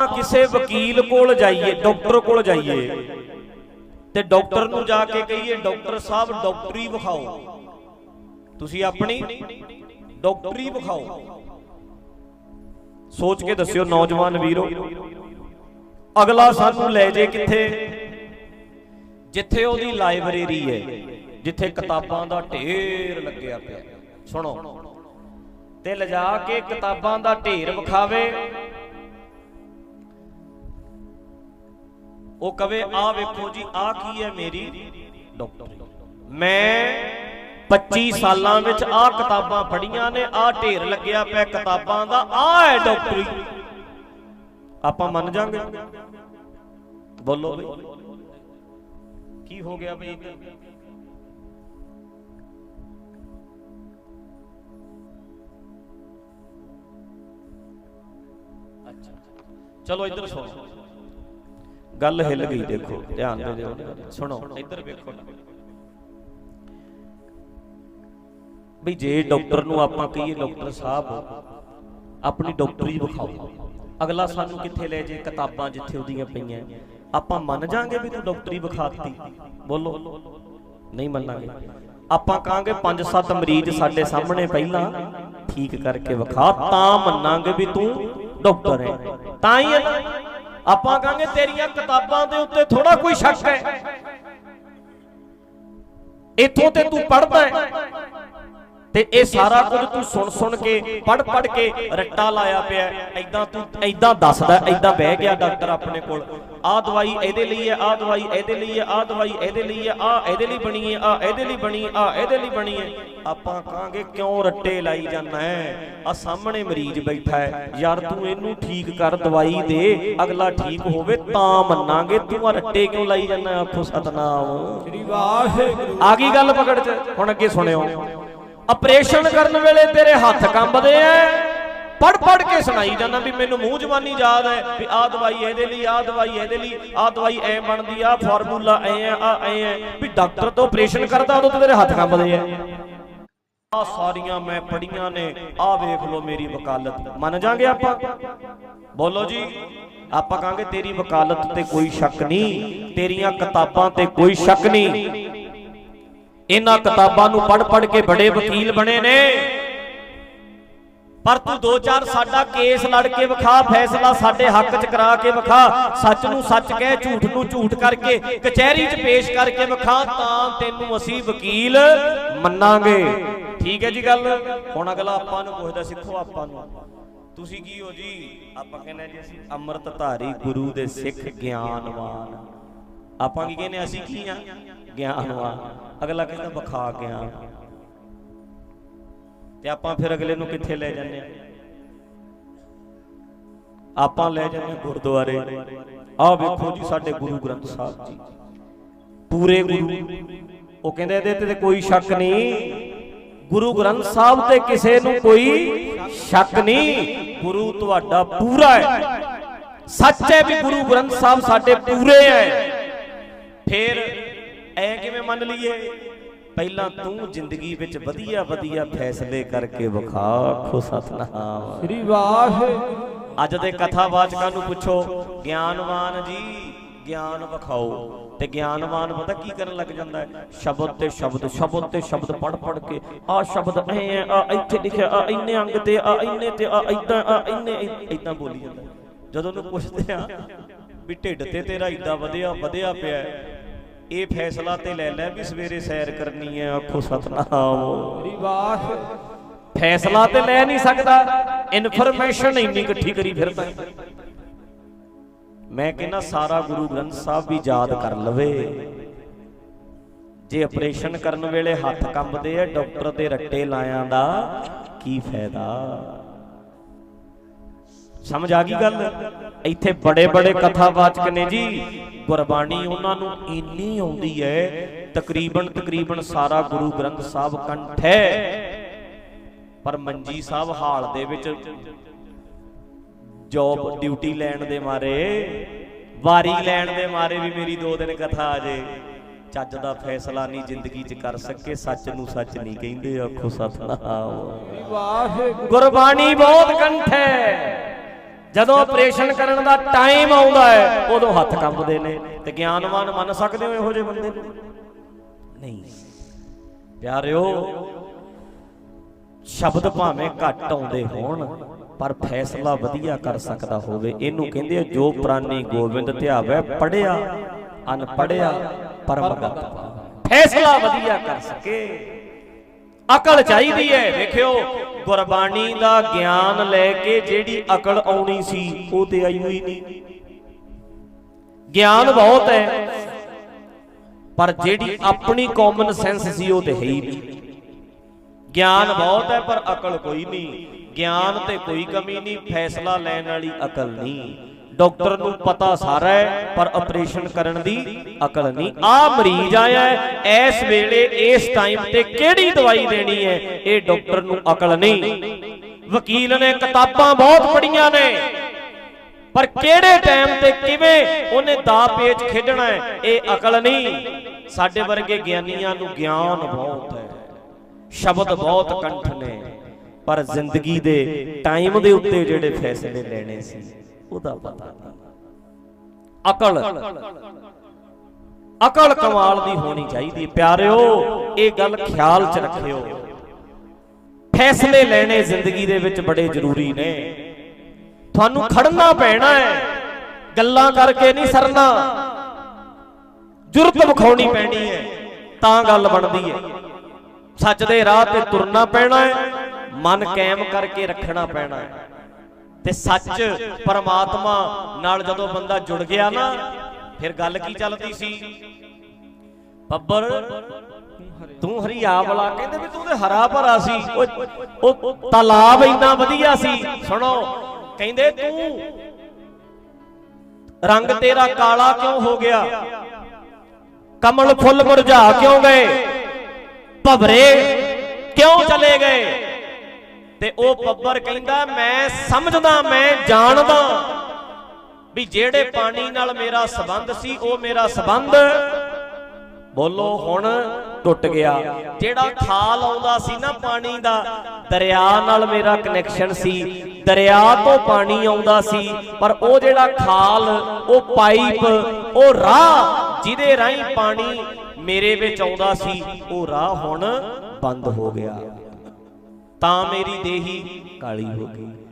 ਕਿਸੇ ਵਕੀਲ ਕੋਲ ਜਾਈਏ, ਡਾਕਟਰ ਕੋਲ ਜਾਈਏ, ਤੇ ਡਾਕਟਰ ਨੂੰ ਜਾ ਕੇ ਕਹੀਏ, ਡਾਕਟਰ ਸਾਹਿਬ, ਡਾਕਟਰੀ ਵਿਖਾਓ। ਤੁਸੀਂ ਆਪਣੀ ਡਾਕਟਰੀ ਵਿਖਾਓ। ਸੋਚ ਕੇ ਦੱਸਿਓ, ਨੌਜਵਾਨ ਵੀਰੋ, ਅਗਲਾ ਸਾਨੂੰ ਲੈ ਜੇ ਕਿੱਥੇ? ਜਿੱਥੇ ਉਹਦੀ ਲਾਇਬ੍ਰੇਰੀ ਹੈ, ਜਿੱਥੇ ਕਿਤਾਬਾਂ ਦਾ ਢੇਰ ਲੱਗਿਆ ਪਿਆ। ਸੁਣੋ, ਤੇ ਲਿਜਾ ਕੇ ਕਿਤਾਬਾਂ ਦਾ ਢੇਰ ਵਿਖਾਵੇ। ਉਹ ਕਵੇ, ਆ ਵੇਖੋ ਜੀ, ਆ ਕੀ ਹੈ ਮੇਰੀ? ਡਾਕਟਰੀ। ਮੈਂ 25 ਸਾਲਾਂ ਵਿੱਚ ਆ ਕਿਤਾਬਾਂ ਪੜੀਆਂ ਨੇ ਆ ਢੇਰ ਲੱਗਿਆ ਪਿਆ ਕਿਤਾਬਾਂ ਦਾ ਆ ਹੈ ਡਾਕਟਰੀ। ਆਪਾਂ ਮੰਨ ਜਾਾਂਗੇ? ਬੋਲੋ ਬਈ। ਕੀ ਹੋ ਗਿਆ ਬਈ ਅੱਛਾ। ਚਲੋ ਇੱਧਰ ਸੁਣੋ। ਗੱਲ ਹਿੱਲ ਗਈ ਦੇਖੋ ਧਿਆਨ ਦੇ ਦਿਓ। ਸੁਣੋ। ਇੱਧਰ ਵੇਖੋ ਵੀ ਜੇ ਡਾਕਟਰ ਨੂੰ ਆਪਾਂ ਕਹੀਏ ਡਾਕਟਰ ਸਾਹਿਬ ਆਪਣੀ ਡਾਕਟਰੀ ਵਿਖਾਓ। ਅਗਲਾ ਸਾਨੂੰ ਕਿੱਥੇ ਲੈ ਜੇ ਕਿਤਾਬਾਂ ਜਿੱਥੇ ਉਹਦੀਆਂ ਪਈਆਂ। ਆਪਾਂ ਮੰਨ ਜਾਾਂਗੇ ਵੀ ਤੂੰ ਡਾਕਟਰੀ ਵਿਖਾਤੀ। ਬੋਲੋ। ਨਹੀਂ ਮੰਨਾਂਗੇ। ਆਪਾਂ ਕਹਾਂਗੇ ਪੰਜ ਸੱਤ ਮਰੀਜ਼ ਸਾਡੇ ਸਾਹਮਣੇ ਪਹਿਲਾਂ। ਠੀਕ ਕਰਕੇ ਵਿਖਾ। ਤਾਂ ਮੰਨਾਂਗੇ ਵੀ ਤੂੰ ਡਾਕਟਰ ਹੈ। ਤਾਂ ਹੀ ਹੈ ਨਾ। ਆਪਾਂ ਕਹਾਂਗੇ ਤੇਰੀਆਂ ਕਿਤਾਬਾਂ ਦੇ ਉੱਤੇ ਥੋੜਾ ਕੋਈ ਸ਼ੱਕ ਹੈ। ਇੱਥੋਂ ਤੇ ਤੂੰ ਪੜਦਾ ਹੈ। ਤੇ ਇਹ ਸਾਰਾ ਕੁਝ ਤੂੰ ਸੁਣ ਸੁਣ ਕੇ ਪੜ ਪੜ ਕੇ ਰੱਟਾ ਲਾਇਆ ਪਿਆ ਐਦਾਂ ਤੂੰ ਐਦਾਂ ਦੱਸਦਾ ਐਦਾਂ ਬਹਿ ਗਿਆ ਡਾਕਟਰ ਆਪਣੇ ਕੋਲ। ਆਹ ਦਵਾਈ ਇਹਦੇ ਲਈ ਹੈ ਆਹ ਦਵਾਈ ਇਹਦੇ ਲਈ ਹੈ ਆਹ ਦਵਾਈ ਇਹਦੇ ਲਈ ਹੈ ਆਹ ਇਹਦੇ ਲਈ ਬਣੀ ਹੈ ਆਹ ਇਹਦੇ ਲਈ ਬਣੀ ਹੈ ਆਹ ਇਹਦੇ ਲਈ ਬਣੀ ਹੈ। ਆਪਾਂ ਕਹਾਂਗੇ ਕਿਉਂ ਰੱਟੇ ਲਾਈ ਜਾਂਦਾ ਹੈ? ਆ ਸਾਹਮਣੇ ਮਰੀਜ਼ ਬੈਠਾ ਹੈ। ਯਾਰ ਤੂੰ ਇਹਨੂੰ ਠੀਕ ਕਰ ਦਵਾਈ ਦੇ ਅਗਲਾ ਠੀਕ ਹੋਵੇ ਤਾਂ ਮੰਨਾਂਗੇ। ਤੂੰ ਆ ਰੱਟੇ ਕਿਉਂ ਲਾਈ ਜਾਂਦਾ ਆਖੋ ਸਤਨਾਮ। ਸ੍ਰੀ ਵਾਹਿਗੁਰੂ। ਆ ਗਈ ਗੱਲ ਪਕੜ ਚ। ਹੁਣ ਅੱਗੇ ਸੁਣਿਓ। ਆਪਰੇਸ਼ਨ ਕਰਨ ਵੇਲੇ ਤੇਰੇ ਹੱਥ ਕੰਬਦੇ ਐ। ਪੜ ਪੜ ਕੇ ਸੁਣਾਈ ਜਾਂਦਾ ਵੀ ਮੈਨੂੰ ਮੂੰਹ ਜ਼ਬਾਨੀ ਯਾਦ ਹੈ ਵੀ ਆਹ ਦਵਾਈ ਇਹਦੇ ਲਈ, ਆਹ ਦਵਾਈ ਇਹਦੇ ਲਈ, ਆਹ ਦਵਾਈ ਐ ਬਣਦੀ ਆ ਫਾਰਮੂਲਾ ਐ ਆ ਆ ਐ ਐ ਵੀ ਡਾਕਟਰ ਤੋਂ ਆਪਰੇਸ਼ਨ ਕਰਦਾ ਉਦੋਂ ਤੇਰੇ ਹੱਥ ਕੰਬਦੇ ਐ। ਆ ਸਾਰੀਆਂ ਮੈਂ ਪੜੀਆਂ ਨੇ ਆ ਵੇਖ ਲਓ ਮੇਰੀ ਵਕਾਲਤ। ਮੰਨ ਜਾਾਂਗੇ ਆਪਾਂ? ਬੋਲੋ ਜੀ, ਆਪਾਂ ਕਹਾਂਗੇ ਤੇਰੀ ਵਕਾਲਤ ਤੇ ਕੋਈ ਸ਼ੱਕ ਨਹੀਂ, ਤੇਰੀਆਂ ਕਿਤਾਬਾਂ ਤੇ ਕੋਈ ਸ਼ੱਕ ਨਹੀਂ। ਇਹਨਾਂ ਕਿਤਾਬਾਂ ਨੂੰ ਪੜ ਪੜ ਕੇ ਬੜੇ ਵਕੀਲ ਬਣੇ ਨੇ। ਪਰ ਤੂੰ ਦੋ ਚਾਰ ਸਾਡਾ ਕੇਸ ਲੜ ਕੇ ਵਿਖਾ, ਫੈਸਲਾ ਸਾਡੇ ਹੱਕ 'ਚ ਕਰਾ ਕੇ ਵਿਖਾ, ਸੱਚ ਨੂੰ ਸੱਚ ਕਹਿ, ਝੂਠ ਨੂੰ ਝੂਠ ਕਰਕੇ, ਕਚਹਿਰੀ 'ਚ ਪੇਸ਼ ਕਰਕੇ ਵਿਖਾ, ਤਾਂ ਤੈਨੂੰ ਅਸੀਂ ਵਕੀਲ ਮੰਨਾਂਗੇ। ਠੀਕ ਹੈ ਜੀ ਗੱਲ? ਹੁਣ ਅਗਲਾ ਆਪਾਂ ਨੂੰ ਪੁੱਛਦਾ, ਸਿੱਖੋ ਆਪਾਂ ਨੂੰ। ਤੁਸੀਂ ਕੀ ਹੋ ਜੀ? ਆਪਾਂ ਕਹਿੰਦੇ ਜੀ ਅਸੀਂ ਅੰਮ੍ਰਿਤ ਧਾਰੀ ਗੁਰੂ ਦੇ ਸਿੱਖ ਗਿਆਨਵਾਨ। ਆਪਾਂ ਕੀ ਕਹਿੰਦੇ ਅਸੀਂ ਕੀ ਆ? ਗਿਆਨਵਾਨ ਅਗਲਾ ਕਹਿੰਦਾ ਵਿਖਾ ਗਿਆਨ। ਤੇ ਆਪਾਂ ਫਿਰ ਅਗਲੇ ਨੂੰ ਕਿੱਥੇ ਲੈ ਜਾਂਦੇ ਆ? ਆਪਾਂ ਲੈ ਜਾਂਦੇ ਗੁਰਦੁਆਰੇ। ਆਹ ਵੇਖੋ ਜੀ ਸਾਡੇ ਗੁਰੂ ਗ੍ਰੰਥ ਸਾਹਿਬ ਜੀ। ਪੂਰੇ ਗੁਰੂ। ਉਹ ਕਹਿੰਦੇ ਇਹਦੇ ਤੇ ਕੋਈ ਸ਼ੱਕ ਨਹੀਂ। ਗੁਰੂ ਗ੍ਰੰਥ ਸਾਹਿਬ ਤੇ ਕਿਸੇ ਨੂੰ ਕੋਈ ਸ਼ੱਕ ਨਹੀਂ। ਗੁਰੂ ਤੁਹਾਡਾ ਪੂਰਾ ਹੈ। ਸੱਚ ਹੈ ਵੀ ਗੁਰੂ ਗ੍ਰੰਥ ਸਾਹਿਬ ਸਾਡੇ ਪੂਰੇ ਹੈ। ਫਿਰ ਐ ਕਿਵੇਂ ਮੰਨ ਲਈਏ? ਪਹਿਲਾਂ ਤੂੰ ਜ਼ਿੰਦਗੀ ਵਿੱਚ ਵਧੀਆ ਵਧੀਆ ਫੈਸਲੇ ਕਰਕੇ ਵਿਖਾ ਖੋ ਸਤਨਾਮ। ਸ੍ਰੀ ਵਾਹਿਗੁਰੂ। ਅੱਜ ਦੇ ਕਥਾਵਾਚਕਾਂ ਨੂੰ ਪੁੱਛੋ ਗਿਆਨਵਾਨ ਜੀ ਗਿਆਨ ਵਿਖਾਓ। ਤੇ ਗਿਆਨਵਾਨ ਪਤਾ ਕੀ ਕਰਨ ਲੱਗ ਜਾਂਦਾ ਹੈ? ਸ਼ਬਦ ਤੇ ਸ਼ਬਦ ਸ਼ਬਦ ਤੇ ਸ਼ਬਦ ਪੜ ਪੜ ਕੇ ਆ ਸ਼ਬਦ ਐ ਆ ਇੱਥੇ ਲਿਖਿਆ ਆ ਇੰਨੇ ਅੰਗ ਤੇ ਆ ਇੰਨੇ ਤੇ ਆ ਇਦਾਂ ਆ ਇੰਨੇ ਇਦਾਂ ਬੋਲੀ ਜਾਂਦਾ। ਜਦੋਂ ਉਹਨੂੰ ਪੁੱਛਦੇ ਆ ਵੀ ਢਿੱਡ ਤੇ ਤੇਰਾ ਇਦਾਂ ਵਧਿਆ ਵਧਿਆ ਪਿਆ ਇਹ ਫੈਸਲਾ ਤੇ ਲੈ ਲੈ ਵੀ ਸਵੇਰੇ ਸੈਰ ਕਰਨੀ ਹੈ ਆਖੋ ਸਤਨਾਮ। ਵਾਹਿਗੁਰੂ ਫੈਸਲਾ ਤੇ ਲੈ ਨਹੀਂ ਸਕਦਾ ਇਨਫੋਰਮੇਸ਼ਨ ਇੰਨੀ ਇਕੱਠੀ ਕਰੀ ਫਿਰਦਾ। ਮੈਂ ਕਹਿੰਦਾ ਸਾਰਾ ਗੁਰੂ ਗ੍ਰੰਥ ਸਾਹਿਬ ਵੀ ਯਾਦ ਕਰ ਲਵੇ। ਜੇ ਆਪਰੇਸ਼ਨ ਕਰਨ ਵੇਲੇ ਹੱਥ ਕੰਬਦੇ ਆ ਡਾਕਟਰ ਦੇ ਰੱਟੇ ਲਾਇਆਂ ਦਾ ਕੀ ਫਾਇਦਾ? ਸਮਝ ਆ ਗਈ ਗੱਲ? ਇੱਥੇ ਬੜੇ ਬੜੇ ਕਥਾਵਾਚਕ ਨੇ ਜੀ। ਗੁਰਬਾਣੀ ਉਹਨਾਂ ਨੂੰ ਇੰਨੀ ਆਉਂਦੀ ਹੈ ਤਕਰੀਬਨ ਤਕਰੀਬਨ ਸਾਰਾ ਗੁਰੂ ਗ੍ਰੰਥ ਸਾਹਿਬ ਕੰਠ ਹੈ। ਪਰ ਮੰਜੀ ਸਾਹਿਬ ਹਾਲ ਦੇ ਵਿੱਚ ਜੌਬ ਡਿਊਟੀ ਲੈਣ ਦੇ ਮਾਰੇ ਵਾਰੀ ਲੈਣ ਦੇ ਮਾਰੇ ਵੀ ਮੇਰੀ ਦੋ ਦਿਨ ਕਥਾ ਆ ਜੇ। ਚੱਜ ਦਾ ਫੈਸਲਾ ਨਹੀਂ ਜ਼ਿੰਦਗੀ 'ਚ ਕਰ ਸਕੇ ਸੱਚ ਨੂੰ ਸੱਚ ਨਹੀਂ ਕਹਿੰਦੇ ਆਖੋ ਸਤਨਾਮ। ਵਾਹਿਗੁਰੂ। ਗੁਰਬਾਣੀ ਬਹੁਤ ਕੰਠ ਹੈ। ਜਦੋਂ ਆਪਰੇਸ਼ਨ ਕਰਨ ਦਾ ਟਾਈਮ ਆਉਂਦਾ ਹੈ, ਉਦੋਂ ਹੱਥ ਕੰਬਦੇ ਨੇ ਤੇ ਗਿਆਨਵਾਨ ਮੰਨ ਸਕਦੇ ਹੋ ਇਹੋ ਜਿਹੇ ਬੰਦੇ ਨੂੰ? ਨਹੀਂ। ਪਿਆਰਿਓ, ਸ਼ਬਦ ਭਾਵੇਂ ਘੱਟ ਆਉਂਦੇ ਹੋਣ, ਪਰ ਫੈਸਲਾ ਵਧੀਆ ਕਰ ਸਕਦਾ ਹੋਵੇ। ਇਹਨੂੰ ਕਹਿੰਦੇ ਆ, ਜੋ ਪ੍ਰਾਨੀ ਗੋਬਿੰਦ ਧਿਆਵੇ ਪੜਿਆ ਅਨਪੜਿਆ ਪਰਮ ਗਤ ਫੈਸਲਾ ਵਧੀਆ ਕਰ ਸਕੇ। ਅਕਲ ਚਾਹੀਦੀ ਹੈ ਵੇਖਿਓ, ਗੁਰਬਾਣੀ ਦਾ ਗਿਆਨ ਲੈ ਕੇ ਜਿਹੜੀ ਅਕਲ ਆਉਣੀ ਸੀ, ਉਹ ਤੇ ਆਈ ਹੋਈ ਨਹੀਂ। ਗਿਆਨ ਬਹੁਤ ਹੈ ਪਰ ਜਿਹੜੀ ਆਪਣੀ ਕਾਮਨ ਸੈਂਸ ਸੀ, ਉਹ ਤੇ ਹੈ ਹੀ ਨਹੀਂ। ਗਿਆਨ ਬਹੁਤ ਹੈ ਪਰ ਅਕਲ ਕੋਈ ਨਹੀਂ। ਗਿਆਨ ਤੇ ਕੋਈ ਕਮੀ ਨਹੀਂ, ਫੈਸਲਾ ਲੈਣ ਵਾਲੀ ਅਕਲ ਨਹੀਂ। ਡਾਕਟਰ ਨੂੰ ਪਤਾ ਸਾਰਾ ਹੈ, ਪਰ ਆਪਰੇਸ਼ਨ ਕਰਨ ਦੀ ਅਕਲ ਨਹੀਂ। ਆ ਮਰੀਜ਼ ਆਇਆ ਹੈ, ਇਸ ਵੇਲੇ, ਇਸ ਟਾਈਮ ਤੇ ਕਿਹੜੀ ਦਵਾਈ ਦੇਣੀ ਹੈ? ਇਹ ਡਾਕਟਰ ਨੂੰ ਅਕਲ ਨਹੀਂ। ਵਕੀਲ ਨੇ ਕਿਤਾਬਾਂ ਬਹੁਤ ਪੜੀਆਂ ਨੇ। ਪਰ ਕਿਹੜੇ ਟਾਈਮ ਤੇ ਕਿਵੇਂ ਉਹਨੇ ਦਾ ਪੇਚ ਖੇਡਣਾ ਹੈ, ਇਹ ਅਕਲ ਨਹੀਂ। ਸਾਡੇ ਵਰਗੇ ਗਿਆਨੀਆਂ ਨੂੰ ਗਿਆਨ ਬਹੁਤ ਹੈ। ਸ਼ਬਦ ਬਹੁਤ ਕੰਠ ਨੇ। ਪਰ ਜ਼ਿੰਦਗੀ ਦੇ ਟਾਈਮ ਦੇ ਉੱਤੇ ਜਿਹੜੇ ਫੈਸਲੇ ਲੈਣੇ ਸੀ ਉਹਦਾ ਪਤਾ ਨਹੀਂ ਅਕਲ। ਅਕਲ ਕਮਾਲ ਦੀ ਹੋਣੀ ਚਾਹੀਦੀ ਪਿਆਰਿਓ, ਇਹ ਗੱਲ ਖਿਆਲ 'ਚ ਰੱਖਿਓ। ਫੈਸਲੇ ਲੈਣੇ ਜ਼ਿੰਦਗੀ ਦੇ ਵਿੱਚ ਬੜੇ ਜ਼ਰੂਰੀ ਨੇ। ਤੁਹਾਨੂੰ ਖੜਨਾ ਪੈਣਾ ਹੈ। ਗੱਲਾਂ ਕਰਕੇ ਨਹੀਂ ਸਰਨਾ। ਜੁਰਤ ਵਿਖਾਉਣੀ ਪੈਣੀ ਹੈ। ਤਾਂ ਗੱਲ ਬਣਦੀ ਹੈ। ਸੱਚ ਦੇ ਰਾਹ ਤੇ ਤੁਰਨਾ ਪੈਣਾ ਹੈ। ਮਨ ਕਾਇਮ ਕਰਕੇ ਰੱਖਣਾ ਪੈਣਾ ਹੈ। ਤੇ ਸੱਚ ਪਰਮਾਤਮਾ ਨਾਲ ਜਦੋਂ ਬੰਦਾ ਜੁੜ ਗਿਆ ਨਾ, ਫਿਰ ਗੱਲ ਕੀ ਚੱਲਦੀ ਸੀ? ਬੱਬਰ, ਤੂੰ ਹਰੀਆ ਵਾਲਾ ਕਹਿੰਦੇ ਵੀ ਤੂੰ ਤੇ ਹਰਾ ਭਰਾ ਸੀ। ਉਹ ਤਲਾਬ ਇੰਨਾ ਵਧੀਆ ਸੀ, ਸੁਣੋ, ਕਹਿੰਦੇ ਤੂੰ ਰੰਗ ਤੇਰਾ ਕਾਲਾ ਕਿਉਂ ਹੋ ਗਿਆ? ਕਮਲ ਫੁੱਲ ਮੁਰਝਾ ਕਿਉਂ ਗਏ? ਭਵਰੇ ਕਿਉਂ ਚਲੇ ਗਏ? ਤੇ ਉਹ ਬੱਬਰ ਕਹਿੰਦਾ, ਮੈਂ ਸਮਝਦਾ, ਮੈਂ ਜਾਣਦਾ ਵੀ ਜਿਹੜੇ ਪਾਣੀ ਨਾਲ ਮੇਰਾ ਸਬੰਧ ਸੀ, ਉਹ ਮੇਰਾ ਸਬੰਧ ਬੋਲੋ ਹੁਣ ਟੁੱਟ ਗਿਆ। ਜਿਹੜਾ ਖਾਲ ਆਉਂਦਾ ਸੀ ਨਾ ਪਾਣੀ ਦਾ, ਦਰਿਆ ਨਾਲ ਮੇਰਾ ਕਨੈਕਸ਼ਨ ਸੀ। ਦਰਿਆ ਤੋਂ ਪਾਣੀ ਆਉਂਦਾ ਸੀ, ਪਰ ਉਹ ਜਿਹੜਾ ਖਾਲ ਉਹ ਪਾਈਪ, ਉਹ ਰਾਹ ਜਿਹਦੇ ਰਾਹੀਂ ਪਾਣੀ ਮੇਰੇ ਵਿੱਚ ਆਉਂਦਾ ਸੀ, ਉਹ ਰਾਹ ਹੁਣ ਬੰਦ ਹੋ ਗਿਆ। ਤਾਂ ਮੇਰੀ ਦੇਹੀ ਕਾਲੀ ਹੋ ਗਈ।